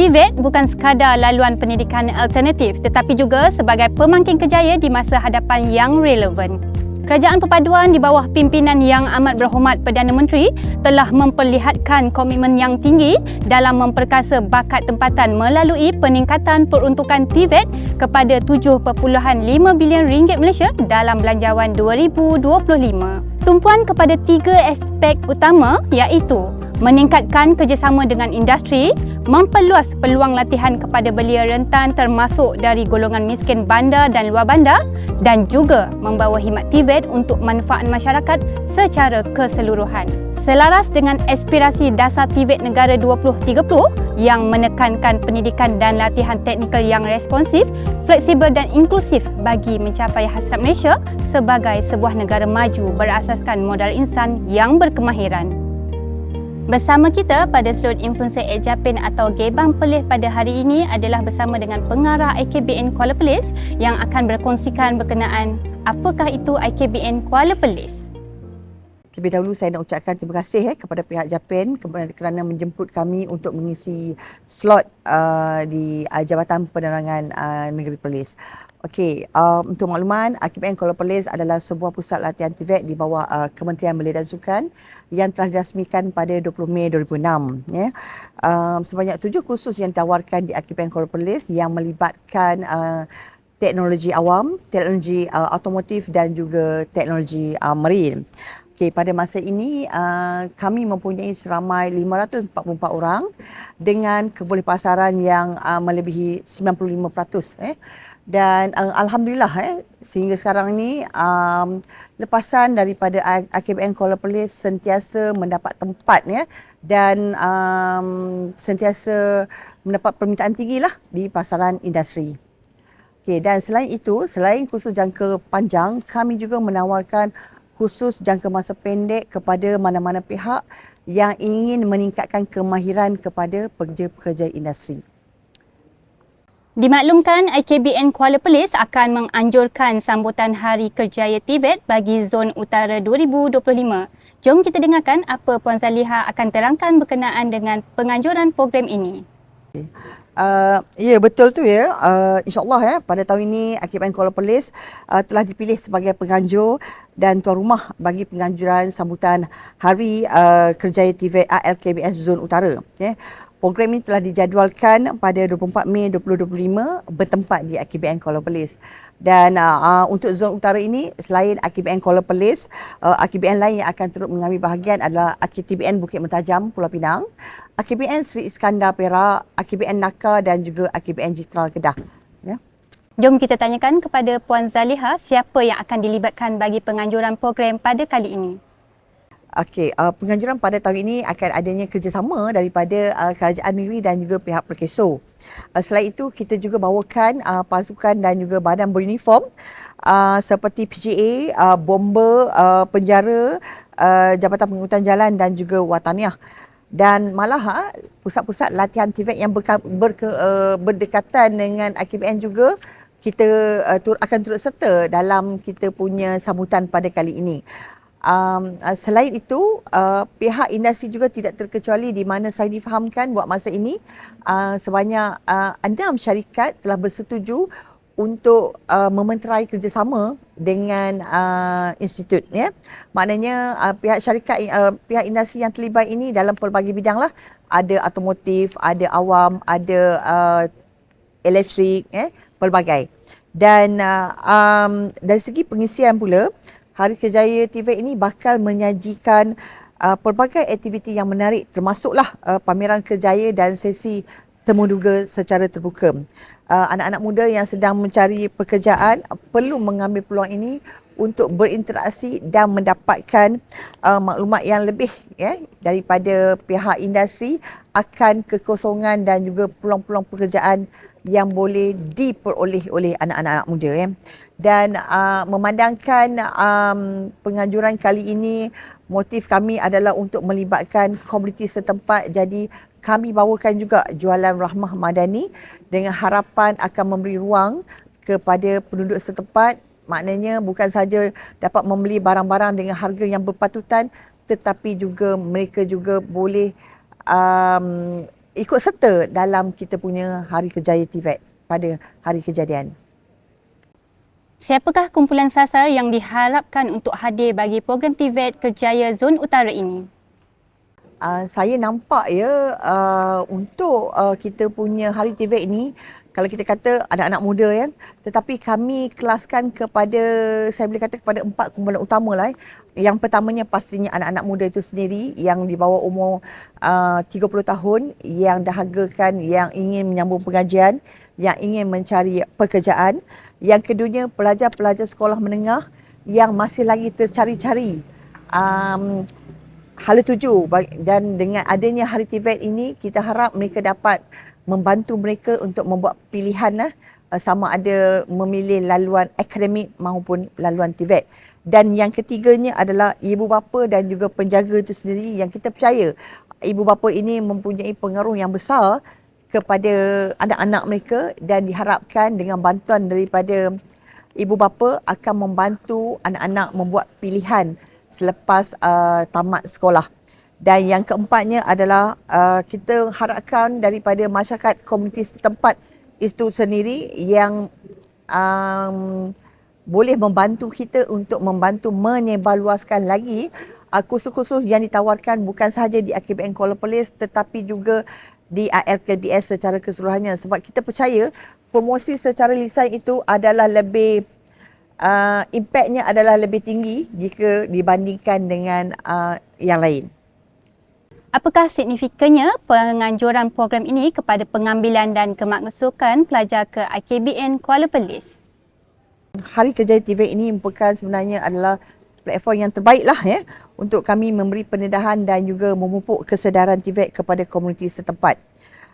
TVET bukan sekadar laluan pendidikan alternatif tetapi juga sebagai pemangkin kejaya di masa hadapan yang relevan. Kerajaan Perpaduan di bawah pimpinan yang amat berhormat Perdana Menteri telah memperlihatkan komitmen yang tinggi dalam memperkasa bakat tempatan melalui peningkatan peruntukan TVET kepada 7.5 bilion ringgit Malaysia dalam belanjawan 2025. Tumpuan kepada tiga aspek utama iaitu meningkatkan kerjasama dengan industri, memperluas peluang latihan kepada belia rentan termasuk dari golongan miskin bandar dan luar bandar dan juga membawa khidmat TVET untuk manfaat masyarakat secara keseluruhan. Selaras dengan aspirasi dasar TVET Negara 2030 yang menekankan pendidikan dan latihan teknikal yang responsif, fleksibel dan inklusif bagi mencapai hasrat Malaysia sebagai sebuah negara maju berasaskan modal insan yang berkemahiran. Bersama kita pada slot Influencer at Japin atau Gebang Pelih pada hari ini adalah bersama dengan pengarah IKBN Kuala Pelis yang akan berkongsikan berkenaan apakah itu IKBN Kuala Pelis. Terlebih dahulu saya nak ucapkan terima kasih eh, kepada pihak Japin kerana menjemput kami untuk mengisi slot uh, di uh, Jabatan Penerangan uh, Negeri Perlis. Okey, uh, untuk makluman, AKPN Kuala Perlis adalah sebuah pusat latihan TVET di bawah uh, Kementerian Belia dan Sukan yang telah dirasmikan pada 20 Mei 2006. Ya. Um, sebanyak tujuh kursus yang ditawarkan di AKPN Kuala Perlis yang melibatkan uh, teknologi awam, teknologi uh, automotif dan juga teknologi uh, marine. Okay, pada masa ini uh, kami mempunyai seramai 544 orang dengan kebolehpasaran yang uh, melebihi 95%. Eh dan uh, alhamdulillah eh sehingga sekarang ni um, lepasan daripada AKBN Kuala Perlis sentiasa mendapat tempat ya dan um, sentiasa mendapat permintaan tinggi lah di pasaran industri. Okay, dan selain itu, selain khusus jangka panjang, kami juga menawarkan khusus jangka masa pendek kepada mana-mana pihak yang ingin meningkatkan kemahiran kepada pekerja-pekerja industri. Dimaklumkan IKBN Kuala Perlis akan menganjurkan sambutan Hari Kerjaya Tibet bagi Zon Utara 2025. Jom kita dengarkan apa Puan Zaliha akan terangkan berkenaan dengan penganjuran program ini. Uh, ya betul tu ya. Uh, InsyaAllah ya pada tahun ini IKBN Kuala Perlis uh, telah dipilih sebagai penganjur dan tuan rumah bagi penganjuran sambutan Hari uh, Kerjaya Tibet ALKBS Zon Utara. Ya. Program ini telah dijadualkan pada 24 Mei 2025 bertempat di AKBN Kuala Perlis. Dan uh, untuk zon utara ini selain AKBN Kuala Perlis, uh, AKBN lain yang akan turut mengambil bahagian adalah AKTBN Bukit Mentajam Pulau Pinang, AKBN Sri Iskandar Perak, AKBN Naka dan juga AKBN Jitral Kedah. Ya. Jom kita tanyakan kepada Puan Zaliha siapa yang akan dilibatkan bagi penganjuran program pada kali ini. Okey, uh, penganjuran pada tahun ini akan adanya kerjasama daripada uh, kerajaan negeri dan juga pihak Perkeso. Uh, selain itu, kita juga bawakan uh, pasukan dan juga badan beruniform uh, seperti PGA, uh, bomber, uh, penjara, uh, Jabatan Pengangkutan Jalan dan juga Wataniah. Dan malah ha, pusat-pusat latihan TVET yang berka, berke, uh, berdekatan dengan AKBN juga kita uh, tur, akan turut serta dalam kita punya sambutan pada kali ini. Um, uh, selain itu, uh, pihak industri juga tidak terkecuali di mana saya difahamkan buat masa ini uh, sebanyak uh, enam syarikat telah bersetuju untuk uh, mementerai kerjasama dengan uh, institut ya. Maknanya uh, pihak syarikat uh, pihak industri yang terlibat ini dalam pelbagai bidang lah. Ada automotif, ada awam, ada uh, elektrik ya, pelbagai. Dan uh, um, dari segi pengisian pula Hari Kejaya TV ini bakal menyajikan uh, pelbagai aktiviti yang menarik termasuklah uh, pameran kejaya dan sesi temuduga secara terbuka. Uh, anak-anak muda yang sedang mencari pekerjaan perlu mengambil peluang ini untuk berinteraksi dan mendapatkan uh, maklumat yang lebih ya daripada pihak industri akan kekosongan dan juga peluang-peluang pekerjaan yang boleh diperoleh oleh anak-anak muda ya. Dan uh, memandangkan um, penganjuran kali ini motif kami adalah untuk melibatkan komuniti setempat jadi kami bawakan juga jualan rahmah madani dengan harapan akan memberi ruang kepada penduduk setempat maknanya bukan saja dapat membeli barang-barang dengan harga yang berpatutan tetapi juga mereka juga boleh um, ikut serta dalam kita punya Hari Kejaya TVET pada hari kejadian. Siapakah kumpulan sasar yang diharapkan untuk hadir bagi program TVET Kerjaya Zon Utara ini? Uh, saya nampak ya uh, untuk uh, kita punya Hari TVET ini kalau kita kata anak-anak muda ya tetapi kami kelaskan kepada saya boleh kata kepada empat kumpulan utama lah yang pertamanya pastinya anak-anak muda itu sendiri yang di bawah umur uh, 30 tahun yang dahagakan yang ingin menyambung pengajian yang ingin mencari pekerjaan. Yang keduanya pelajar-pelajar sekolah menengah yang masih lagi tercari-cari um, hala tuju dan dengan adanya hari TVET ini kita harap mereka dapat membantu mereka untuk membuat pilihan lah, sama ada memilih laluan akademik maupun laluan TVET. Dan yang ketiganya adalah ibu bapa dan juga penjaga itu sendiri yang kita percaya ibu bapa ini mempunyai pengaruh yang besar kepada anak-anak mereka dan diharapkan dengan bantuan daripada ibu bapa akan membantu anak-anak membuat pilihan selepas uh, tamat sekolah. Dan yang keempatnya adalah uh, kita harapkan daripada masyarakat komuniti setempat itu sendiri yang um, boleh membantu kita untuk membantu menyebarluaskan lagi uh, kursus-kursus yang ditawarkan bukan sahaja di AKBN Kuala Perlis tetapi juga di ALKBS secara keseluruhannya sebab kita percaya promosi secara lisan itu adalah lebih uh, impactnya adalah lebih tinggi jika dibandingkan dengan uh, yang lain. Apakah signifikannya penganjuran program ini kepada pengambilan dan kemaksukan pelajar ke IKBN Kuala Perlis? Hari Kerjaya TV ini merupakan sebenarnya adalah platform yang terbaiklah ya untuk kami memberi pendedahan dan juga memupuk kesedaran TVET kepada komuniti setempat.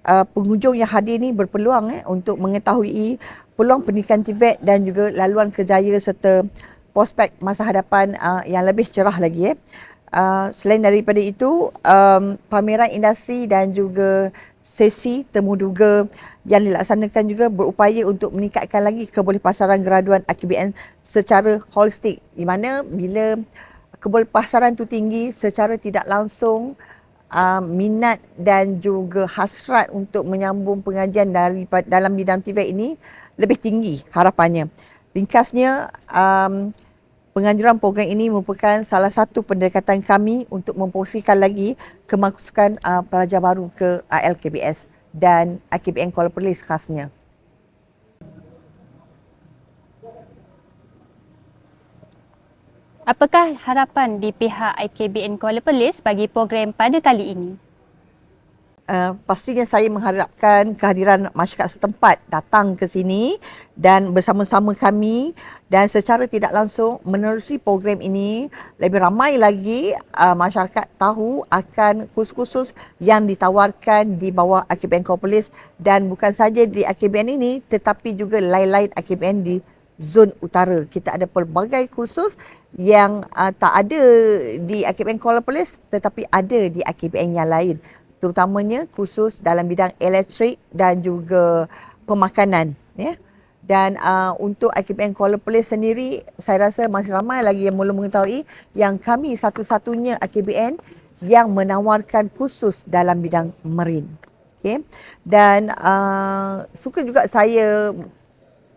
Uh, pengunjung yang hadir ini berpeluang eh, untuk mengetahui peluang pendidikan TVET dan juga laluan kerjaya serta prospek masa hadapan uh, yang lebih cerah lagi. Eh. Uh, selain daripada itu, um, pameran industri dan juga sesi temu duga yang dilaksanakan juga berupaya untuk meningkatkan lagi kebolehpasaran graduan AKBN secara holistik. Di mana bila kebolehpasaran itu tinggi secara tidak langsung uh, minat dan juga hasrat untuk menyambung pengajian dari dalam bidang TVET ini lebih tinggi harapannya. Ringkasnya, um, Penganjuran program ini merupakan salah satu pendekatan kami untuk mempromosikan lagi kemasukan uh, pelajar baru ke ALKBS dan AKBN Kuala Perlis khasnya. Apakah harapan di pihak IKBN Kuala Perlis bagi program pada kali ini? Uh, pastinya saya mengharapkan kehadiran masyarakat setempat datang ke sini dan bersama-sama kami dan secara tidak langsung menerusi program ini lebih ramai lagi uh, masyarakat tahu akan kursus-kursus yang ditawarkan di bawah AKBN Corpolis dan bukan saja di AKBN ini tetapi juga lain-lain AKBN di zon utara. Kita ada pelbagai kursus yang uh, tak ada di AKBN Kuala Perlis tetapi ada di AKBN yang lain terutamanya khusus dalam bidang elektrik dan juga pemakanan ya. Dan uh, untuk AKBN Kuala Perlis sendiri saya rasa masih ramai lagi yang belum mengetahui yang kami satu-satunya AKBN yang menawarkan khusus dalam bidang marine. Okay. Dan uh, suka juga saya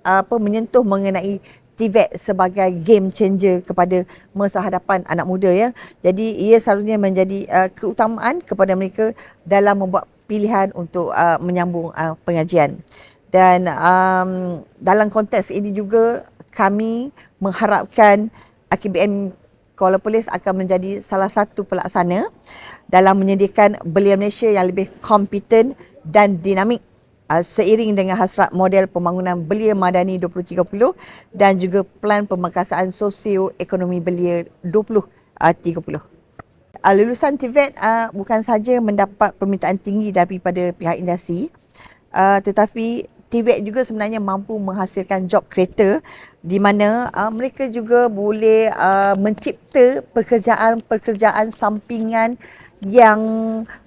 apa menyentuh mengenai TVET sebagai game changer kepada masa hadapan anak muda ya. Jadi ia seharusnya menjadi uh, keutamaan kepada mereka dalam membuat pilihan untuk uh, menyambung uh, pengajian. Dan um, dalam konteks ini juga kami mengharapkan AKBN Kuala Perlis akan menjadi salah satu pelaksana dalam menyediakan belia Malaysia yang lebih kompeten dan dinamik uh, seiring dengan hasrat model pembangunan belia madani 2030 dan juga plan pemangkasaan sosio-ekonomi belia 2030. Uh, lulusan TVET uh, bukan saja mendapat permintaan tinggi daripada pihak industri tetapi TVET juga sebenarnya mampu menghasilkan job creator di mana uh, mereka juga boleh uh, mencipta pekerjaan-pekerjaan sampingan yang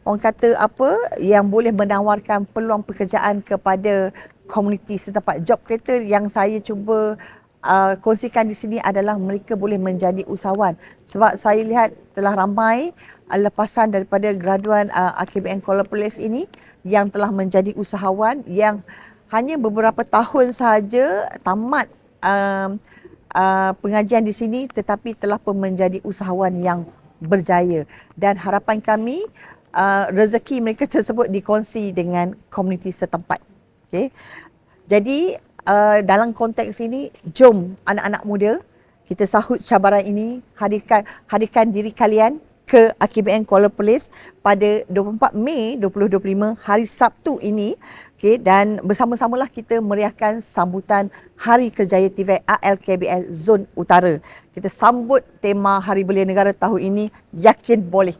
orang kata apa yang boleh menawarkan peluang pekerjaan kepada komuniti setempat job creator yang saya cuba uh, kongsikan di sini adalah mereka boleh menjadi usahawan. Sebab saya lihat telah ramai uh, lepasan daripada graduan uh, AKBN Kuala Perlis ini yang telah menjadi usahawan yang hanya beberapa tahun sahaja tamat um, uh, pengajian di sini tetapi telah pun menjadi usahawan yang berjaya dan harapan kami uh, rezeki mereka tersebut dikongsi dengan komuniti setempat. Okay. Jadi uh, dalam konteks ini jom anak-anak muda kita sahut cabaran ini hadirkan hadirkan diri kalian ke AKBN Kuala Perlis pada 24 Mei 2025 hari Sabtu ini okay, dan bersama-samalah kita meriahkan sambutan Hari Kerjaya TVET ALKBL Zon Utara. Kita sambut tema Hari Belia Negara tahun ini yakin boleh.